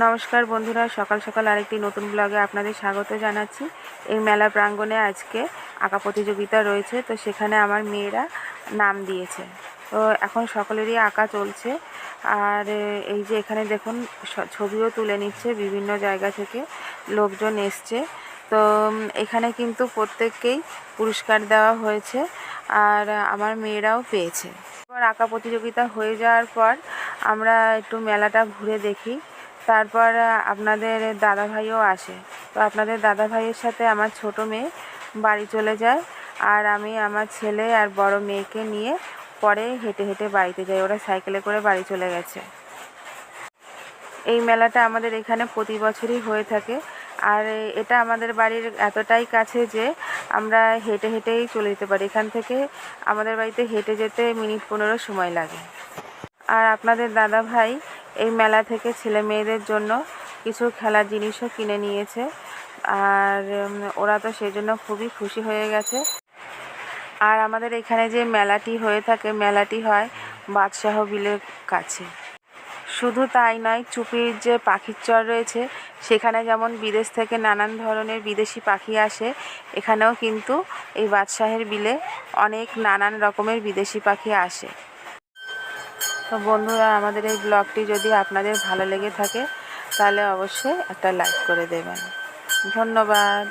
নমস্কার বন্ধুরা, সকাল সকাল আরেকটি নতুন ব্লগে আপনাদের স্বাগত জানাচ্ছি। এই মেলা প্রাঙ্গণে আজকে আঁকা প্রতিযোগিতা রয়েছে, তো সেখানে আমার মেয়েরা নাম দিয়েছে। তো এখন সকলেরই আঁকা চলছে। আর এই যে এখানে দেখুন ছবিও তুলে নিচ্ছে বিভিন্ন জায়গা থেকে লোকজন এসছে। তো এখানে কিন্তু প্রত্যেককেই পুরস্কার দেওয়া হয়েছে আর আমার মেয়েরাও পেয়েছে। আঁকা প্রতিযোগিতা হয়ে যাওয়ার পর আমরা একটু মেলাটা ঘুরে দেখি। তারপর আপনাদের দাদাভাইও আসে। তো আপনাদের দাদা ভাইয়ের সাথে আমার ছোট মেয়ে বাড়ি চলে যায় আর আমি আমার ছেলে আর বড় মেয়েকে নিয়ে পরে হেঁটে হেঁটে বাড়িতে যাই। ওরা সাইকেলে করে বাড়ি চলে গেছে। এই মেলাটা আমাদের এখানে প্রতি বছরই হয়ে থাকে। আর এটা আমাদের বাড়ির এতটাই কাছে যে আমরা হেঁটে হেঁটেই চলে যেতে পারি। এখান থেকে আমাদের বাড়িতে হেঁটে যেতে মিনিট পনেরো সময় লাগে। আর আপনাদের দাদা ভাই এই মেলা থেকে ছেলে মেয়েদের জন্য কিছু খেলার জিনিসও কিনে নিয়েছে। আর ওরা তো সেই জন্য খুবই খুশি হয়ে গেছে। আর আমাদের এখানে যে মেলাটি হয়ে থাকে, মেলাটি হয় বাদশাহ বিলের কাছে। শুধু তাই নয়, চুপির যে পাখির চর রয়েছে, সেখানে যেমন বিদেশ থেকে নানান ধরনের বিদেশি পাখি আসে, এখানেও কিন্তু এই বাদশাহের বিলে অনেক নানান রকমের বিদেশি পাখি আসে। তো বন্ধুরা, আমাদের এই ব্লগটি যদি আপনাদের ভালো লেগে থাকে, তাহলে অবশ্যই একটা লাইক করে দেবেন। ধন্যবাদ।